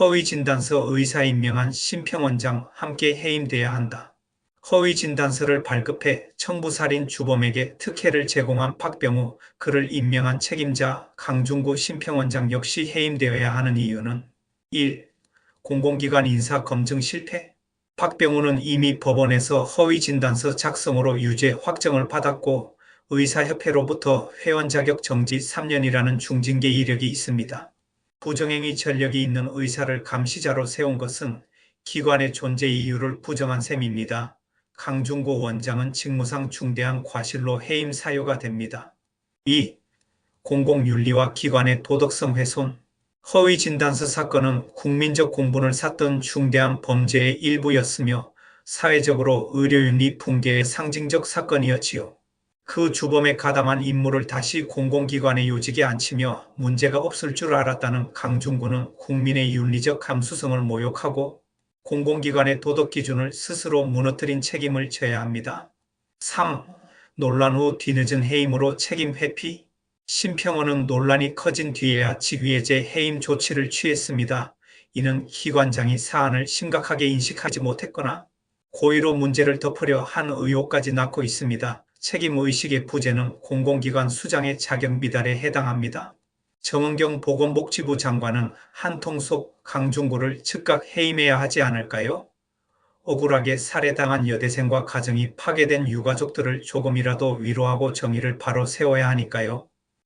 허위 진단서 의사 임명한 심평원장 함께 해임돼야 한다. 허위 진단서를 발급해 청부살인 주범에게 특혜를 제공한 박병우, 그를 임명한 책임자 강중구 심평원장 역시 해임되어야 하는 이유는 1. 공공기관 인사 검증 실패. 박병우는 이미 법원에서 허위 진단서 작성으로 유죄 확정을 받았고 의사협회로부터 회원 자격 정지 3년이라는 중징계 이력이 있습니다. 부정행위 전력이 있는 의사를 감시자로 세운 것은 기관의 존재 이유를 부정한 셈입니다. 강중구 원장은 직무상 중대한 과실로 해임 사유가 됩니다. 2. 공공윤리와 기관의 도덕성 훼손. 허위 진단서 사건은 국민적 공분을 샀던 중대한 범죄의 일부였으며 사회적으로 의료윤리 붕괴의 상징적 사건이었지요. 그 주범에 가담한 임무를 다시 공공기관에 요직에 앉히며 문제가 없을 줄 알았다는 강중구는 국민의 윤리적 감수성을 모욕하고 공공기관의 도덕 기준을 스스로 무너뜨린 책임을 져야 합니다. 3. 논란 후 뒤늦은 해임으로 책임 회피. 심평원은 논란이 커진 뒤에야 직위해제 해임 조치를 취했습니다. 이는 기관장이 사안을 심각하게 인식하지 못했거나 고의로 문제를 덮으려 한 의혹까지 낳고 있습니다. 책임의식의 부재는 공공기관 수장의 자격 미달에 해당합니다. 정은경 보건복지부 장관은 한통속 강중구를 즉각 해임해야 하지 않을까요? 억울하게 살해당한 여대생과 가정이 파괴된 유가족들을 조금이라도 위로하고 정의를 바로 세워야 하니까요.